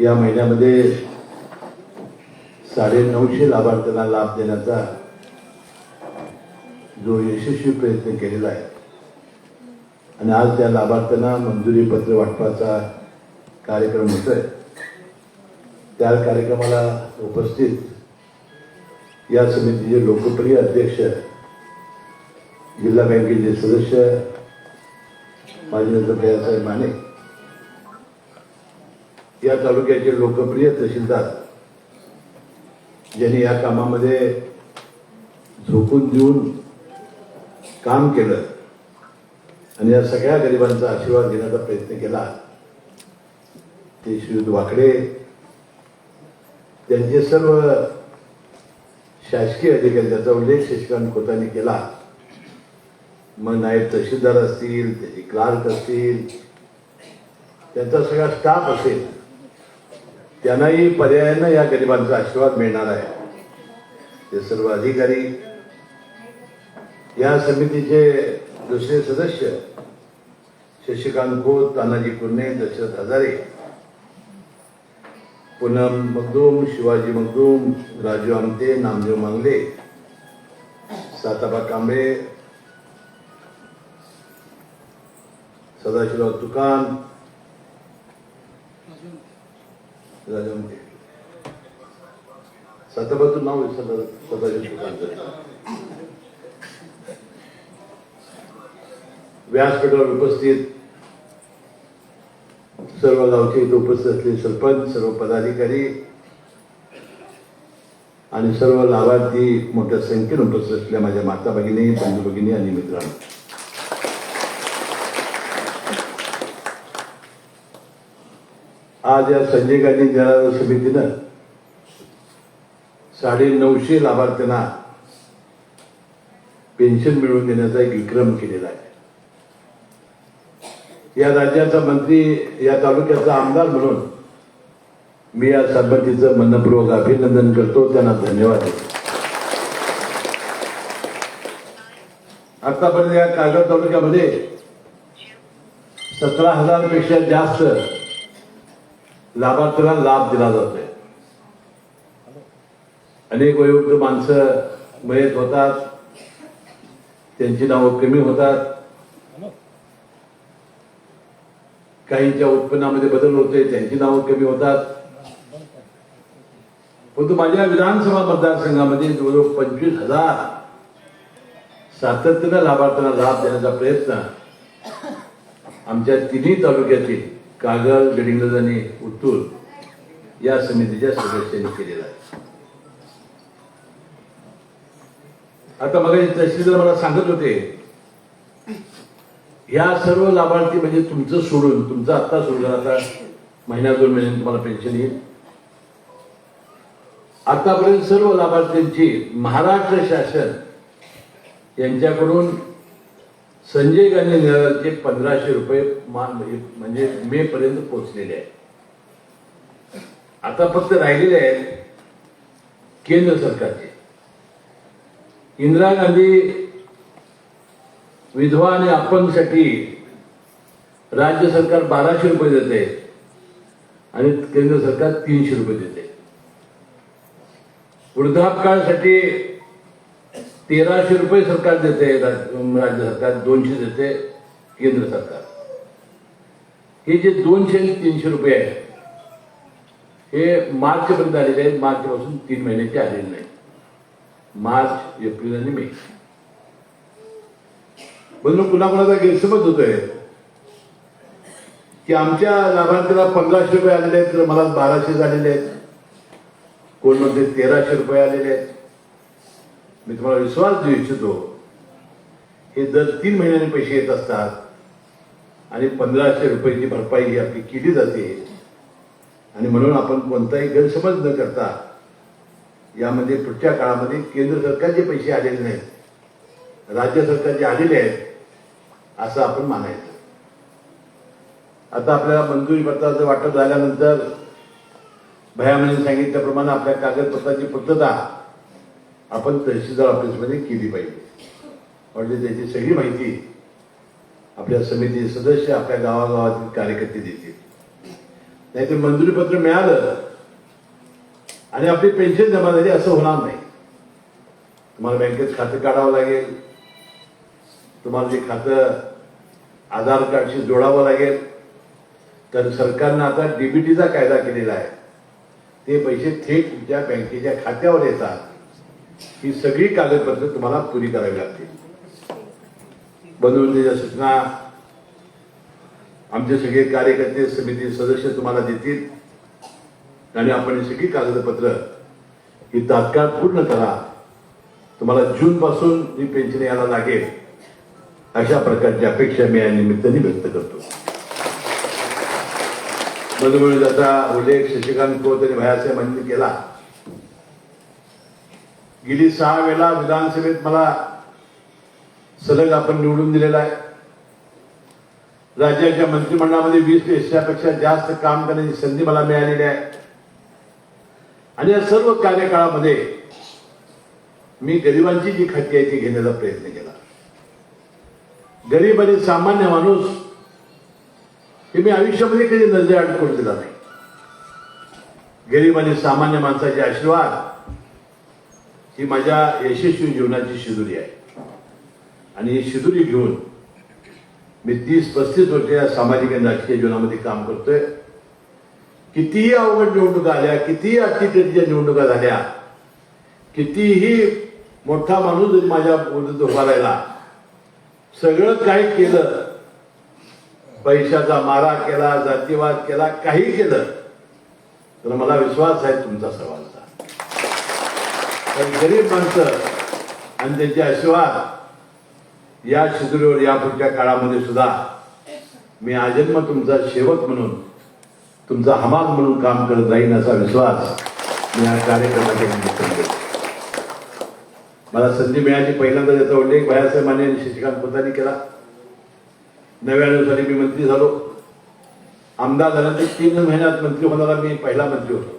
या महिन्यामध्ये साडे नऊशे लाभार्थ्यांना लाभ देण्याचा जो यशस्वी प्रयत्न केलेला आहे. आणि आज त्या लाभार्थ्यांना मंजुरी पत्र वाटपाचा कार्यक्रम होतोय. त्या कार्यक्रमाला उपस्थित या समितीचे लोकप्रिय अध्यक्ष जिल्हा बँकेचे सदस्य माजी नंतर भैयासाहेब माने या तालुक्याचे लोकप्रिय तहसीलदार ज्यांनी या कामामध्ये झोकून देऊन काम केलं आणि या सगळ्या गरिबांचा आशीर्वाद घेण्याचा प्रयत्न केला ते श्रीयुत वाकडे त्यांचे सर्व शासकीय अधिकारी त्याचा उल्लेख शशिकांत खोतांनी केला. मग नायब तहसीलदार असतील त्याचे क्लार्क असतील त्यांचा सगळा स्टाफ असेल त्यांनाही पर्यायानं या गरिबांचा आशीर्वाद मिळणार आहे. ते सर्व अधिकारी या समितीचे दुसरे सदस्य शशिकांत खोत तानाजी कुर्णे दशरथ हजारे पूनम मगदूम शिवाजी मगदूम राजू आमते नामदेव मांगले साताबा कांबळे सदाशिवराव तुकान राजू आमटे नाव आहे सदा सदाशिव व्यासपीठावर उपस्थित सर्व गावचे इथे उपस्थित असलेले सरपंच सर्व पदाधिकारी आणि सर्व लाभार्थी मोठ्या संख्येने उपस्थित असलेल्या माझ्या माता भगिनी बंधू भगिनी आणि मित्रांनो. आज या संजय गांधी निराधार समितीनं साडे नऊशे लाभार्थ्यांना पेन्शन मिळवून देण्याचा एक विक्रम केलेला आहे. या राज्याचा मंत्री या तालुक्याचा आमदार म्हणून मी या संमतीचं मनपूर्वक अभिनंदन करतो. त्यांना धन्यवाद देतो. आतापर्यंत या कागद तालुक्यामध्ये सतरा हजारपेक्षा जास्त लाभार्थीला लाभ दिला जातोय. अनेक वयोवृद्ध माणसं मयत होतात. त्यांची नावं कमी होतात. काहींच्या उत्पन्नामध्ये बदल होते त्यांची नावं कमी होतात. परंतु माझ्या विधानसभा मतदारसंघामध्ये जवळजवळ पंचवीस हजार सातत्यानं लाभार्थ्यांना लाभ देण्याचा प्रयत्न आमच्या तिन्ही तालुक्यातील कागल गडिंग्लज आणि उत्तूर या समितीच्या सदस्यांनी केलेला आहे. आता मग तहसीलदार मला सांगत होते या सर्व लाभार्थी म्हणजे तुमचं सोडून तुमचं आत्ता सोडून आता महिना दोन महिन्यात तुम्हाला पेन्शन येईल. आतापर्यंत सर्व लाभार्थ्यांची महाराष्ट्र शासन यांच्याकडून संजय गांधी निराधारचे पंधराशे रुपये मान म्हणजे, म्हणजे मे पर्यंत पोहोचलेले आहे आता फक्त राहिलेले आहेत केंद्र सरकारचे. इंदिरा गांधी विधवा आणि अपंगसाठी राज्य सरकार बाराशे रुपये देते आणि केंद्र सरकार तीनशे रुपये देते. वृद्धापकाळसाठी तेराशे रुपये सरकार देते राज- राज्य सरकार दोनशे देते केंद्र सरकार. हे जे दोनशे आणि तीनशे रुपये आहेत हे मार्चपर्यंत आलेले आहेत मार्च पासून तीन महिन्याचे आलेले नाही मार्च एप्रिल आणि मे. म्हणून पुन्हा कुणाचा गैरसमज होतोय? की आमच्या लाभार्थ्याला पंधराशे रुपये आलेले आहेत तर मला बाराशे झालेले आहेत. कोण म्हणते तेराशे रुपये आलेले आहेत? मी तुम्हाला विश्वास देऊ इच्छितो हे दर तीन महिन्यांनी पैसे येत असतात आणि पंधराशे रुपयाची भरपाई ही आपली केली जाते. आणि म्हणून आपण कोणताही गैरसमज न करता यामध्ये पुढच्या काळामध्ये केंद्र सरकारचे पैसे आलेले नाहीत राज्य सरकारचे आलेले आहेत असं आपण मानायचं. आता आपल्याला मंजुरी पत्राचं वाटप झाल्यानंतर भयामध्ये सांगितल्याप्रमाणे आपल्या कागदपत्राची पूर्तता आपण तहसीलदार ऑफिसमध्ये केली पाहिजे. म्हणजे त्याची सगळी माहिती आपल्या समितीचे सदस्य आपल्या गावागावातील कार्यकर्ते देतील. नाही ते मंजुरीपत्र मिळालं आणि आपली पेन्शन जमा झाली असं होणार नाही. तुम्हाला बँकेत खातं काढावं लागेल. तुम्हाला ते खातं आधार कार्डशी जोडावं लागेल. तर सरकारनं आता डीबीटीचा कायदा केलेला आहे. ते पैसे थेट तुमच्या बँकेच्या खात्यावर येतात. ही सगळी कागदपत्र तुम्हाला पुरी करावी लागतील. बंधूंच्या सूचना आमचे सगळे कार्यकर्ते समिती सदस्य तुम्हाला देतील. आणि आपण ही सगळी कागदपत्र ही तात्काळ पूर्ण करा. तुम्हाला जून पासून ही पेन्शन यायला लागेल. अशा प्रकारची अपेक्षा मी या निमित्ताने व्यक्त करतो. मधुमेळ त्याचा उल्लेख शशिकांत कोत आणि भयासाहेबांनी केला. गेली सहा वेळा विधानसभेत मला सलग आपण निवडून दिलेला आहे. राज्याच्या मंत्रिमंडळामध्ये वीसपेक्षा जास्त काम करण्याची संधी मला मिळालेली आहे. आणि या सर्व कार्यकाळामध्ये मी गरिबांची जी खाती आहे ती घेण्याचा प्रयत्न केला. गरीब आणि सामान्य माणूस हे मी आयुष्यामध्ये कधी नजरे आड करून दिला नाही. गरीब आणि सामान्य माणसाचे आशीर्वाद ही माझ्या यशस्वी जीवनाची शिदुरी आहे. आणि ही शिदुरी घेऊन मी तीस पस्तीस वर्ष या सामाजिक आणि राजकीय जीवनामध्ये काम करतोय. कितीही अवघड निवडणुका आल्या कितीही अतिथीच्या निवडणुका झाल्या कितीही मोठा माणूस जरी माझ्या विरुद्ध उभा राहिला सगळं काही केलं. पैशाचा मारा केला जातीवाद केला काही केलं. तर मला विश्वास आहे तुमचा सवाल पण गरीब माणसं आणि त्यांचे आशीर्वाद या शिदुरीवर यापुढच्या काळामध्ये सुद्धा मी आजन्म तुमचा शेवट म्हणून तुमचा हमाग म्हणून काम करत जाईन असा विश्वास मी या कार्यक्रमाच्या निमित्ताने मला संधी मिळाली पहिल्यांदा त्याचा उल्लेख भयासाहेबांनी आणि शशिकांत खोतांनी केला. नव्याण्णव साली मी मंत्री झालो. आमदार झाल्यानंतर तीन महिन्यात मंत्री होणारा मी पहिला मंत्री होतो.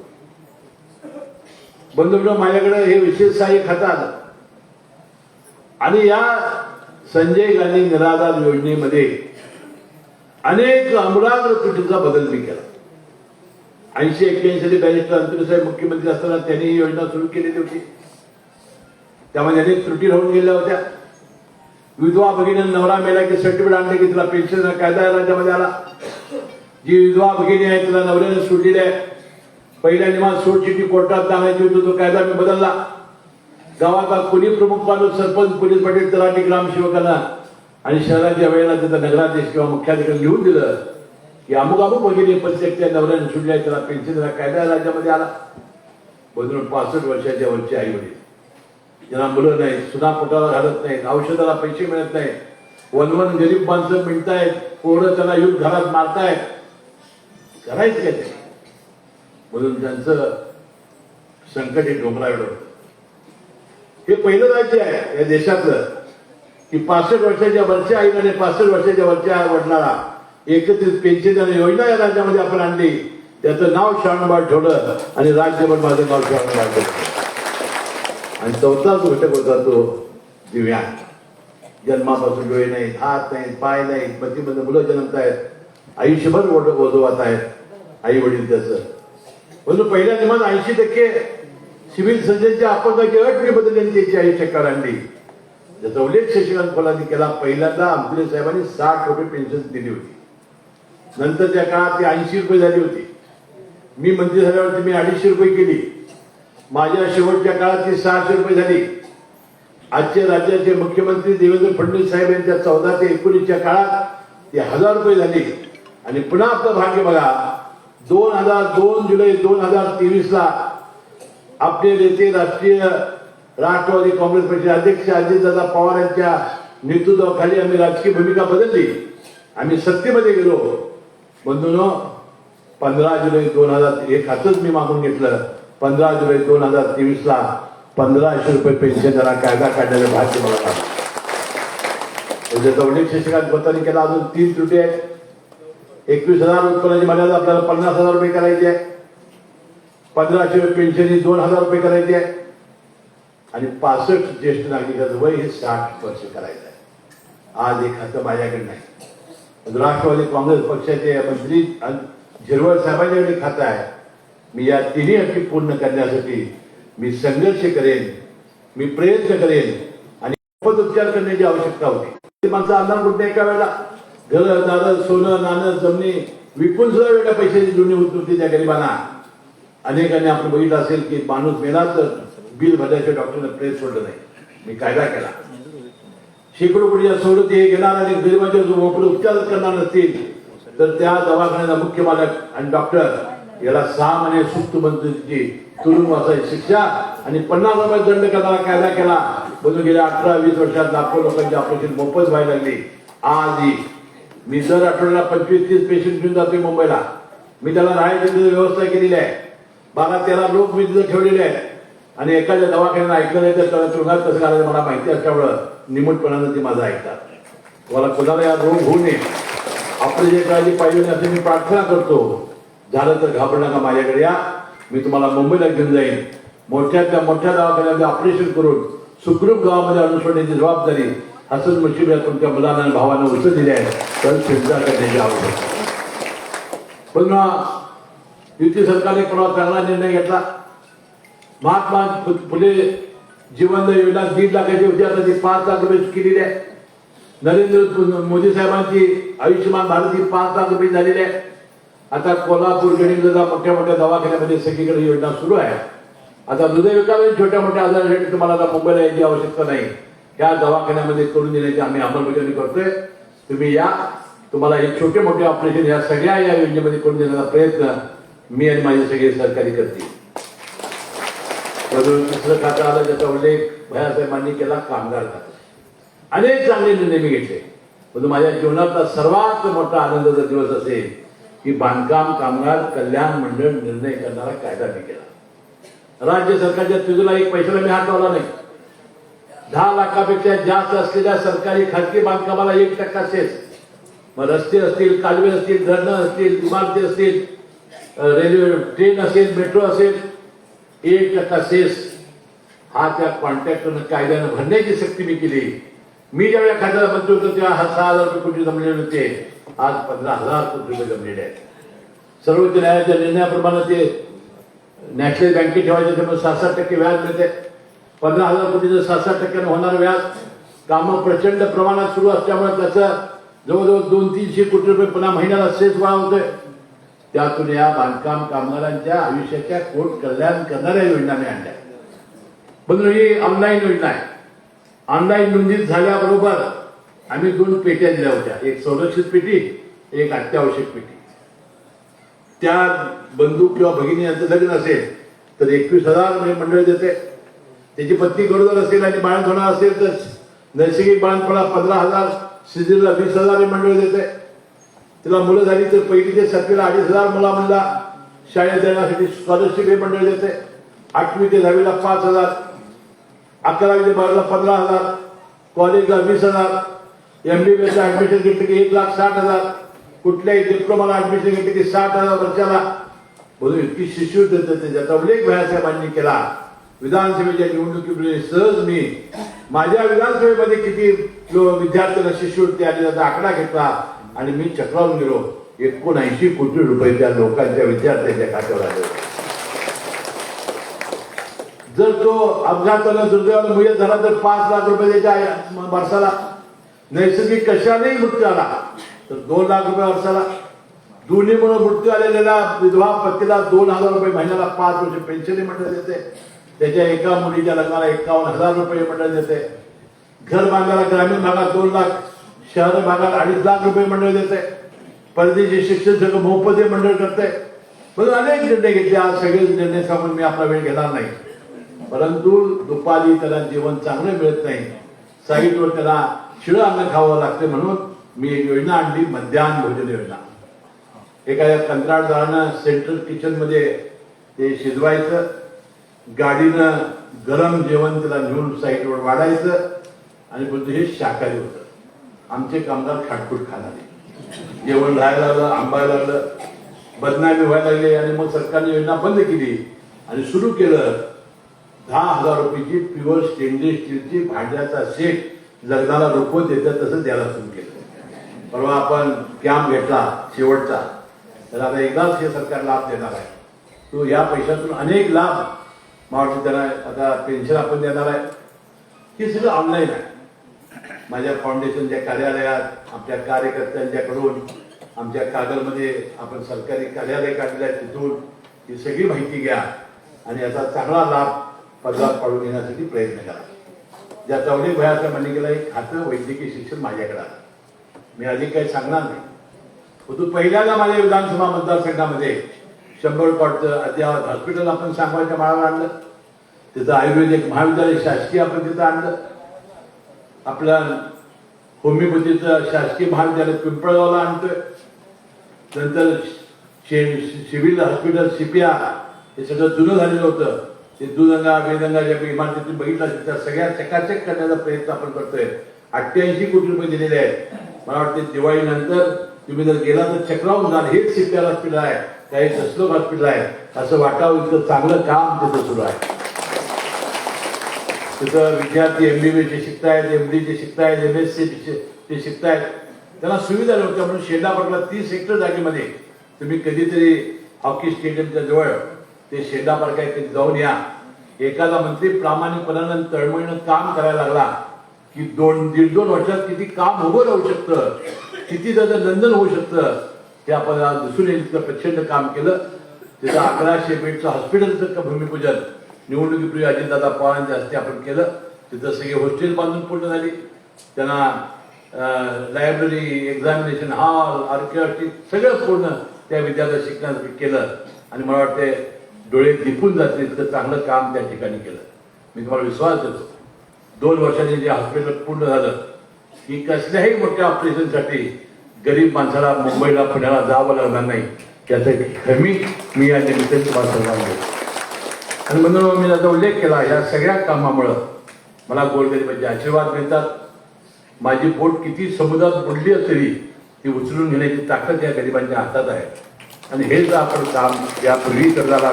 बंधुमित्र माझ्याकडे हे विशेष सहाय्य खातं आलं आणि या संजय गांधी निराधार योजनेमध्ये अनेक अमराग्र त्रुटीचा बदल मी केला. ऐंशी एक्क्याऐंशी बॅरिस्टर अंतरी साहेब मुख्यमंत्री असताना त्यांनी ही योजना सुरू केलेली होती. त्यामध्ये अनेक त्रुटी राहून गेल्या होत्या. विधवा भगिनी नवरा मेला की सर्टिफिकेट आणले की तिला पेन्शन कायदा राज्यामध्ये आला. जी विधवा भगिनी आहे तिला नवऱ्याने सुटलेली आहे. पहिल्या नियमात सोडचिठ्ठी कोर्टात आणायची होती तो कायदा मी बदलला. गावाचा कुणी प्रमुख माणूस सरपंच पोलीस पाटील तलाठी ग्रामसेवकांना आणि शहराच्या वेळेला तिथं नगराधीश किंवा मुख्याधिकारी लिहून दिलं की अमुक अमुक भगिनी प्रत्येक त्या नवऱ्याने सुटल्या त्याला पेन्शन कायदा राज्यामध्ये आला. बदलून पासष्ट वर्षाच्या वरचे आई वडील ज्यांना मुलं नाही सुना पोटाला घालत नाहीत औषधाला पैसे मिळत नाहीत वनवन गरीब माणसं मिळतायत पोरं त्याला युद्ध घरात मारतायत. करायचं काय ते? म्हणून त्यांचं संकट हे डोंगरावर हे पहिलं राज्य आहे या देशातलं. की पासष्ट वर्षाच्या वरच्या आईला आणि पासष्ट वर्षाच्या वरच्या वडिलाला एकत्रित पेन्शन योजना या राज्यामध्ये आपण आणली. त्याचं नाव शाळणबाळ ठेवलं आणि राज्यभर माझं नाव शाळणबाळ ठेवलं. आणि चौथाच घटक होता तो दिव्यांग. जन्मापासून डोळे नाहीत हात नाहीत पाय नाहीत पतीमध्ये मुलं जन्मत आहेत आयुष्यभर ओढ ओझवत आहेत. आई वडील त्याचं. म्हणून पहिल्या निमान ऐंशी टक्के सिव्हिल सर्जनच्या अपंगाची अट मी बदलली त्याची आयुष्य काळ आणली ज्याचा उल्लेख शशिकांत फुलांनी केला. पहिल्यांदा आमदार साहेबांनी साठ रुपये पेन्शन दिली होती. नंतर त्या काळात ती ऐंशी रुपये झाली होती. मी मंत्री झाल्यावरती मी अडीचशे रुपये केली. माझ्या शेवटच्या काळात ती सहाशे रुपये झाली. आजचे राज्याचे मुख्यमंत्री देवेंद्र फडणवीस साहेब यांच्या चौदा ते एकोणीसच्या काळात ती हजार रुपये झाली. आणि पुन्हा आपलं भाग्य बघा. दोन हजार दोन जुलै दोन हजार तेवीस ला आपले नेते राष्ट्रीय राष्ट्रवादी काँग्रेस पक्षाचे अध्यक्ष अजितदादा पवार यांच्या नेतृत्वाखाली आम्ही राजकीय भूमिका बदलली. आम्ही सत्तेमध्ये गेलो. बंधून पंधरा जुलै दोन हजार हे खातच मी मागून घेतलं. पंधरा जुलै दोन हजार तेवीस ला पंधराशे रुपये पेन्शनला कायदा काढण्याचं भाग्य मला झालं. त्याचा उल्लेख शशिकांत केला. अजून तीन त्रुटी आहेत. एकवीस हजार उत्पन्नाची मर्यादा आपल्याला पन्नास हजार रुपये करायची आहे. पंधराशे रुपये पेन्शन ही दोन हजार रुपये करायची आहे. आणि पासष्ट ज्येष्ठ नागरिकाचं वय हे साठ वर्ष करायचं आहे. आज हे खातं माझ्याकडे नाही. राष्ट्रवादी काँग्रेस पक्षाचे मंत्री झिरवळ साहेबांच्याकडे खातं आहे. मी या तिन्ही अटी पूर्ण करण्यासाठी मी संघर्ष करेन मी प्रयत्न करेन आणि उपचार करण्याची आवश्यकता होती. ते माणसं अन्नात कुठे एका वेळेला घर दादर सोनं नाणं जमिनी विकून सुद्धा वेगळ्या पैशाची जुनी होत नव्हती त्या गरिबांना. अनेकांनी आपण बघितलं असेल की माणूस मेला तर बिल भरल्याच्या डॉक्टरने प्रेस सोडलं नाही. मी कायदा केला. शेकडो कोटीच्या सवलती हे घेणार आणि गरिबांच्या जो मोकळे उपचार करणार नसतील तर त्या दवाखान्याचा मुख्य मालक आणि डॉक्टर याला सहा महिने सुप्त मंत्रीची तुरुंगवासाची शिक्षा आणि पन्नास रुपये दंड करणारा कायदा केला. म्हणून गेल्या अठरा वीस वर्षात लाखो लोकांची ऑपरेशन मोफत व्हायला लागली. आजही मी दर आठवड्याला पंचवीस तीस पेशंट घेऊन जातोय मुंबईला. मी त्याला राहायची व्यवस्था केलेली आहे. बारा तेरा लोक मी तिथं ठेवलेले आहेत आणि एखाद्या दवाखान्यात ऐकलं नाही तर त्याला तुरुंगात कसं घालायचं मला माहिती असल्यामुळं निमूटपणानं ते माझं ऐकतात. तुम्हाला कुणाला या रोग होऊ नये. आपली जे काळजी पाहिजे नाही असे मी प्रार्थना करतो. झालं तर घाबरू नका माझ्याकडे या. मी तुम्हाला मुंबईला घेऊन जाईन. मोठ्यातल्या मोठ्या दवाखान्यामध्ये ऑपरेशन करून सुखरूप गावामध्ये आणून सोडण्याची जबाबदारी असंच मुशीब या तुमच्या मुलांना आणि भावांना दिले आहे. तर चिंता करण्याची आवश्यकता पण युती सरकारने परवा चांगला निर्णय घेतला? महात्मा फुले जीवन योजना दीड लाखाची होती. आता ती पाच लाख रुपये केलेली आहे. नरेंद्र मोदी साहेबांची आयुष्यमान भारत ही पाच लाख रुपये झालेली आहे. आता कोल्हापूर गणितला मोठ्या मोठ्या दवाखान्यामध्ये सगळीकडे योजना सुरू आहे. आता हृदयविकार छोट्या मोठ्या आजारासाठी तुम्हाला आता मुंबईला यायची आवश्यकता नाही. या दवाखान्यामध्ये करून देण्याची आम्ही अंमलबजावणी करतोय. तुम्ही या. तुम्हाला हे छोटे मोठे ऑपरेशन या सगळ्या या योजनेमध्ये करून देण्याचा प्रयत्न मी आणि माझे सगळे सरकारी करतील दुसरं खातं आलं त्याचा उल्लेख भयासाहेबांनी केला कामगार खातं. अनेक चांगले निर्णय मी घेतले. परंतु माझ्या जीवनातला सर्वात मोठा आनंदाचा दिवस असेल की बांधकाम कामगार कल्याण मंडळ निर्णय करणारा कायदा मी केला. राज्य सरकारच्या तुझला एक पैशाला मी हात लावला नाही. दहा लाखापेक्षा जास्त असलेल्या सरकारी खाजगी बांधकामाला एक टक्का सेस मग रस्ते असतील कालवे असतील धरणं असतील इमारती असतील रेल्वे ट्रेन असेल मेट्रो असेल एक टक्का सेस हा त्या कॉन्ट्रॅक्टरनं कायद्यानं भरण्याची सक्ती मी केली. मी ज्यावेळेला खात्याला मंत्री होतो तेव्हा हा सहा हजार रुपये कोटी जमलेले होते. आज पंधरा हजार कोटी रुपये जमलेले आहेत. सर्वोच्च न्यायालयाच्या निर्णयाप्रमाणे ते नॅशनल बँकेत ठेवायचे त्यामुळे सात सात टक्के व्याज मिळते. पंधरा हजार कोटीचं सात सात टक्क्यानं होणार व्याज. कामं प्रचंड प्रमाणात सुरू असल्यामुळे त्याचं जवळजवळ दोन तीनशे कोटी रुपये पुन्हा महिन्याला सेस वाढवतोय त्यातून या बांधकाम कामगारांच्या आयुष्याच्या कोट कल्याण करणाऱ्या योजना मी आणल्या. पण ही ऑनलाईन योजना आहे. ऑनलाईन नोंदीत झाल्याबरोबर आम्ही दोन पेट्या दिल्या होत्या. एक संरक्षित पेटी एक अत्यावश्यक पेटी. त्या बंधू किंवा भगिनी यांचं लग्न असेल तर एकवीस हजार म्हणजे मंडळ देते. त्याची पत्नी गरोदर असेल आणि बाळंत होणार असेल तर नैसर्गिक बाळंतपणा पंधरा हजार सिजरला वीस हजार हे मंडळ देते तिला मुलं झाली तर पहिली ते सातवीला अडीच हजार मुला मुला शाळेत जाण्यासाठी स्कॉलरशिप हे मंडळ देते आठवी ते दहावीला पाच हजार अकरावी ते बाराला पंधरा हजार कॉलेजला वीस हजार एम बी एसला ऍडमिशन घेतलं की एक लाख साठ हजार कुठल्याही डिप्लोमाला ऍडमिशन घेतलं की साठ हजार वर्षाला. बोलू इतकी शिष्यवृत्ती देते ज्याचा उल्लेख भयासाहेबांनी केला. विधानसभेच्या निवडणुकीमध्ये सहज मी माझ्या विधानसभेमध्ये किती विद्यार्थ्यांना शिष्यवृत्ती आली त्याचा आकडा घेतला आणि मी चक्रावून गेलो. एकोणऐंशी कोटी रुपये त्या लोकांच्या विद्यार्थ्यांच्या खात्यावर आले जर तो अपघातानं दुर्दैवानं मयत झाला तर पाच लाख रुपये त्याच्या वर्षाला. नैसर्गिक कशानेही मृत्यू आला तर दोन लाख रुपये वर्षाला. दोन्ही म्हणून मृत्यू आलेल्या विधवा पतीला दोन हजार रुपये महिन्याला पाच वर्ष पेन्शन म्हटलं जाते. त्याच्या एका मुलीच्या लग्नाला एकावन्न हजार रुपये मंडळ देते. घर बांधायला ग्रामीण भागात दोन लाख शहर भागात अडीच लाख रुपये मंडळ देते. परदेशी शिक्षण सगळं मोफत मंडळ करते. म्हणून अनेक निर्णय घेतले. आज सगळे निर्णय सांगून मी आपला वेळ घेणार नाही. परंतु दुपारी त्याला जेवण चांगलं मिळत नाही. साईटवर त्याला शिळ अन्न खावं लागते म्हणून मी एक योजना आणली मध्यान्ह भोजन योजना. एखाद्या कंत्राटदारानं सेंट्रल किचनमध्ये ते शिजवायचं. गाडीनं गरम जेवण त्याला घेऊन साईटवर वाढायचं आणि बोलतो हे शाकाहारी होतं. आमचे कामगार खाटखूट खाणारे जेवण राहायला लागलं आंबायला लागलं बदनामी व्हायला लागली आणि मग सरकारने योजना बंद केली आणि सुरू केलं. दहा हजार रुपयाची प्युअर स्टेनलेस स्टीलची भांड्याचा सेट लग्नाला रोखवत देतात तसं द्यायला सुरू केलं. परवा आपण कॅम्प घेतला शेवटचा. तर आता एकदाच हे सरकार लाभ देणार आहे. तो या पैशातून अनेक लाभ महाविद्यालय आता पेन्शन आपण देणार आहे. हे सगळं ऑनलाईन आहे. माझ्या फाउंडेशनच्या कार्यालयात आपल्या कार्यकर्त्यांच्याकडून आमच्या कागलमध्ये आपण सरकारी कार्यालय काढलेलं आहे तिथून. ही सगळी माहिती घ्या आणि याचा चांगला लाभ पदरात पाडून घेण्यासाठी प्रयत्न करा. ज्या चौधरी भयाचं म्हणणे एक खातं वैद्यकीय शिक्षण माझ्याकडे आलं मी अधिक काही सांगणार नाही. परंतु पहिल्यांदा माझ्या विधानसभा मतदारसंघामध्ये शंभर पडतं अद्यावत हॉस्पिटल आपण सांगवायच्या माळावर आणलं. तिथं आयुर्वेदिक महाविद्यालय शासकीय आपण तिथं आणलं. आपल्या होमिओपॅथीचं शासकीय महाविद्यालय पिंपळगावला आणतोय. नंतर शे- सिव्हिल हॉस्पिटल सीपीआर हे सगळं जुनं झालेलं होतं. ते दुदंगा वेदंगा ज्या काही बघितलं त्या सगळ्या चकाचक करण्याचा प्रयत्न आपण करतोय. अठ्ठ्याऐंशी कोटी रुपये दिलेले आहेत. मला वाटते दिवाळीनंतर तुम्ही जर गेला तर चक्रावून जाल. हेच सीपीआर हॉस्पिटल आहे. काही सस्लोक हॉस्पिटल आहे असं वाटावं इतकं चांगलं काम तिथं सुरू आहे. तिथं विद्यार्थी M D J शिकतायत M D चे शिकतायत एम एस सी जे शिकतायत. त्यांना सुविधा नव्हत्या म्हणून शेंडापाटला तीस हेक्टर जागेमध्ये तुम्ही कधीतरी हॉकी स्टेडियमच्या जवळ ते शेंडा पार्क आहे जाऊन या. एखादा मंत्री प्रामाणिकपणानं तळमळीनं काम करायला लागला की दोन दीड दोन वर्षात किती काम उभं राहू शकतं किती त्याचं नंदन होऊ शकतं ते आपण दिसून येईल तिथं प्रचंड काम केलं. तिथं अकराशे बेडचं हॉस्पिटलचं भूमिपूजन. निवडणुकीपूर्वी अजितदादा पवारांच्या हस्ते आपण केलं तिथं सगळे हॉस्टेल बांधून पूर्ण झाली. त्यांना लायब्ररी एक्झामिनेशन हॉल आर्किओलॉजी सगळं पूर्ण त्या विद्यार्थ्या शिकण्यासाठी केलं. आणि मला वाटते डोळे दिपून जातील इतकं चांगलं काम त्या ठिकाणी केलं. मी तुम्हाला विश्वास देतो. दोन वर्षांनी जे हॉस्पिटल पूर्ण झालं की कसल्याही मोठ्या ऑपरेशनसाठी गरीब माणसाला मुंबईला पुण्याला जावं लागणार नाही. त्याचं हमी मी या निमित्त तुम्हाला सर्वांना आणि म्हणून मी त्याचा उल्लेख केला या सगळ्या कामामुळं मला गोरगरिबाचे आशीर्वाद मिळतात. माझी बोट किती समुद्रात बुडली असली ती उचलून घेण्याची ताकद या गरिबांच्या हातात आहे. आणि हे जर आपण काम यापूर्वी करणारा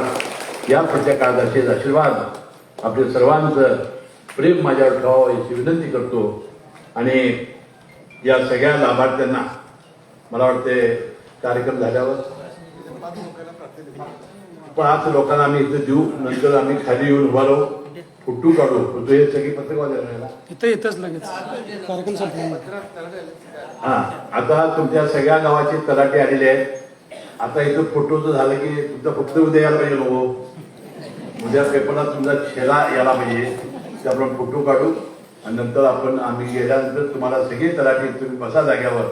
या पुढच्या काळात असेल आशीर्वाद आपल्या सर्वांचं प्रेम माझ्यावर ठेवावं याची विनंती करतो. आणि या सगळ्या लाभार्थ्यांना मला वाटते कार्यक्रम झाल्यावर. पाच लोकांना आम्ही इथं देऊ नंतर आम्ही खाली येऊन उभा राहू फुटू काढू फुटू हे सगळी पत्रकवाले राहिला इथं येतच लगेच. कार्यक्रम संपला हा आता तुमच्या सगळ्या गावाचे तलाटे आलेले आहेत. आता इथं फोटोचं झालं की तुमचा फक्त उद्या यायला पाहिजे नको उद्या पेपरला तुमचा छेला यायला पाहिजे. ते आपण फोटो काढू आणि नंतर आपण आम्ही गेल्यानंतर तुम्हाला सगळे तलाठी तुम्ही बसा जाग्यावर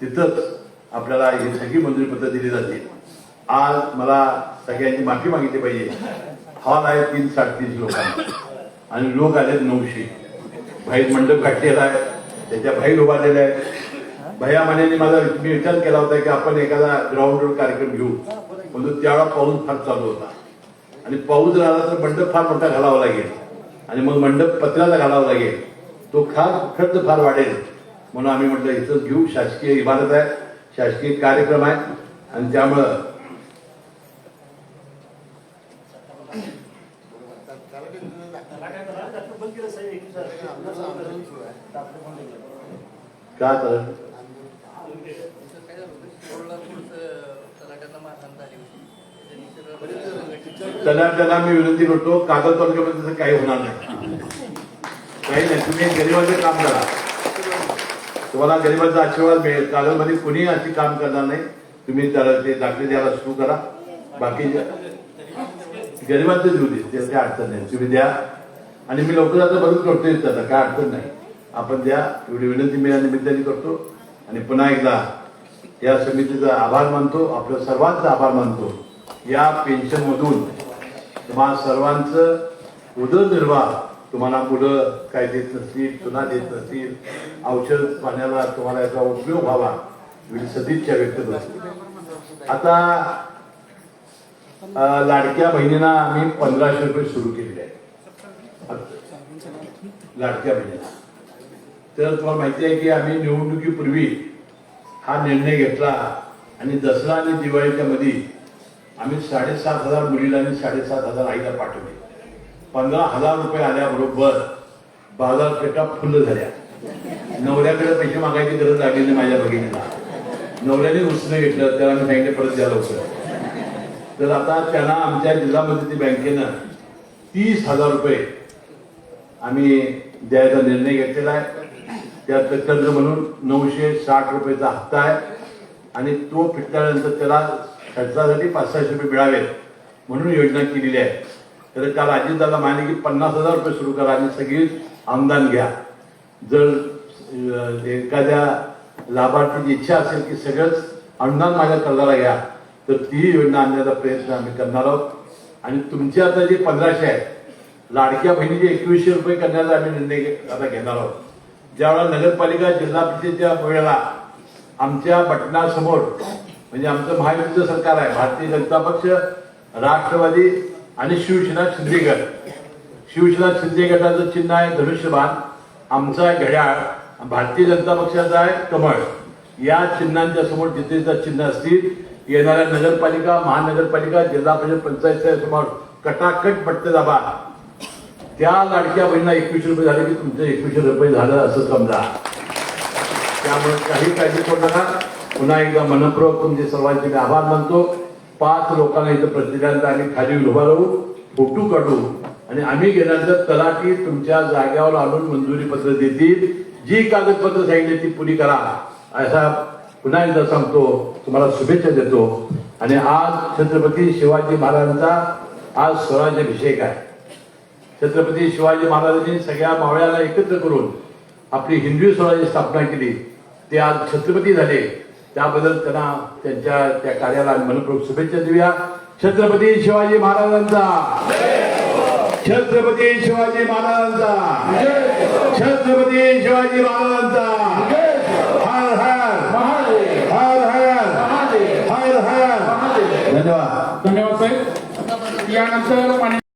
तिथंच आपल्याला ही सगळी मंजुरी पत्र दिली जाते. आज मला सगळ्यांची माफी मागितली पाहिजे. हॉल आहे तीन साडेतीनशे लोकांना. आणि लोक आलेत नऊशे. भाई मंडप काढलेला आहे. त्याच्या भाई उभारलेल्या आहे भया म्हणे माझा मी विचार केला होता की आपण एखादा ग्राउंडवर कार्यक्रम घेऊ. म्हणून त्यावेळा पाऊस फार चालू होता. आणि पाऊस राहिला तर मंडप फार मोठा घालावा लागेल. आणि मग मंडप पत्र्याला घालावा लागेल. तो खास खर्च फार वाढेल. म्हणून आम्ही म्हटलं इथं घेऊ शासकीय इमारत आहे शासकीय कार्यक्रम आहे. आणि त्यामुळं का तर? त्याला त्याला मी विनंती करतो कागद तालुक्यामध्ये काही होणार नाही. काही नाही तुम्ही गरीबाचं काम करा. तुम्हाला गरिबाचा आशीर्वाद मिळेल. कागदमध्ये कुणी अशी काम करणार नाही. तुम्ही त्याला ते दाखले द्यायला सुरू करा. बाकी गरीबाचं देऊ दे. त्याला काय अडचण नाही. तुम्ही द्या. आणि मी लवकर आता मदत करतोय त्याचा काय अडचण नाही. आपण द्या. एवढी विनंती मी या निमित्ताने करतो. आणि पुन्हा एकदा या समितीचा आभार मानतो. आपल्या सर्वांचा आभार मानतो. या पेन्शन मधून तुम्हा सर्वांचं उदरनिर्वाह तुम्हाला मुलं काय देत नसतील चुना देत नसतील औषध पाण्याला तुम्हाला याचा उपयोग व्हावा सदिच्छा व्यक्त करतो. आता लाडक्या बहिणींना आम्ही पंधराशे रुपये सुरू केलेले आहे लाडक्या बहिणीला तर तुम्हाला माहिती आहे की आम्ही निवडणुकीपूर्वी हा निर्णय घेतला आणि दसरा आणि दिवाळीच्या मध्ये आम्ही साडेसात हजार मुलीला आणि साडेसात हजार आईला पाठवले. पंधरा हजार रुपये आल्याबरोबर बाजारपेठा फुल्ल झाल्या. नवऱ्याकडे पैसे मागायची गरज लागली नाही माझ्या भगिनीला. नवऱ्याने उसणं घेतलं त्याला मी सांगितलं परत द्यायला होतं तर आता त्यांना आमच्या जिल्हा मध्यवर्ती बँकेनं तीस हजार रुपये आम्ही द्यायचा निर्णय घेतलेला आहे. त्यात कर्ज म्हणून नऊशे साठ रुपयेचा हप्ता आहे आणि तो फिटल्यानंतर त्याला खर्चासाठी पाच सहाशे रुपये मिळावेत म्हणून योजना केलेली आहे. तर काल अजितदादा म्हणाले की पन्नास हजार रुपये सुरू करा आणि सगळी अनुदान घ्या. जर एखाद्या लाभार्थीची इच्छा असेल की सगळंच अनुदान माझ्या कर्जाला घ्या तर तीही योजना आणण्याचा प्रयत्न आम्ही करणार आहोत. आणि तुमचे आता जे पंधराशे आहेत लाडक्या बहिणीचे एकवीसशे रुपये करण्याचा आम्ही निर्णय आता घेणार आहोत. ज्यावेळेला नगरपालिका जिल्हा परिषदेच्या वेळेला आमच्या पटणासमोर म्हणजे आमचं महायुतीचं सरकार आहे भारतीय जनता पक्ष राष्ट्रवादी आणि शिवसेना शिंदे गट शिवसेना शिंदे गटाचं चिन्ह आहे धनुष्यबाण. आमचा घड्याळ भारतीय जनता पक्षाचा आहे कमळ. या चिन्हांच्या समोर जिथे चिन्ह असतील येणाऱ्या नगरपालिका महानगरपालिका जिल्हा परिषद पंचायतच्या समोर कटाकट पट्टे दाबा. त्या लाडक्या बहिणीला एकवीसशे रुपये झाले की तुमचं एकवीसशे रुपये झालं असं समजा. त्यामुळे काही काळजी करू नका. पुन्हा एकदा मनपूर्वक तुमचे सर्वांचे मी आभार मानतो. पाच लोकांना इथं प्रतिनिधांचा आम्ही खाली उभा राहू फोटो काढू आणि आम्ही गेल्यानंतर तलाठी तुमच्या जाग्यावर आणून मंजुरी पत्र देतील. जी कागदपत्र सांगितली ती पुरी करा. असा पुन्हा एकदा सांगतो तुम्हाला शुभेच्छा देतो. आणि आज छत्रपती शिवाजी महाराजांचा आज स्वराज्याभिषेक आहे. छत्रपती शिवाजी महाराजांनी सगळ्या मावळ्याला एकत्र करून आपली हिंदवी स्वराज्य स्थापना केली. ते आज छत्रपती झाले. त्याबद्दल त्यांना त्यांच्या त्या कार्याला मनपूर्वक शुभेच्छा देऊया. छत्रपती शिवाजी महाराजांचा. छत्रपती शिवाजी महाराजांचा. छत्रपती शिवाजी महाराजांचा. हर हर. हर हर. हर हर. धन्यवाद. धन्यवाद साहेब. यानंतर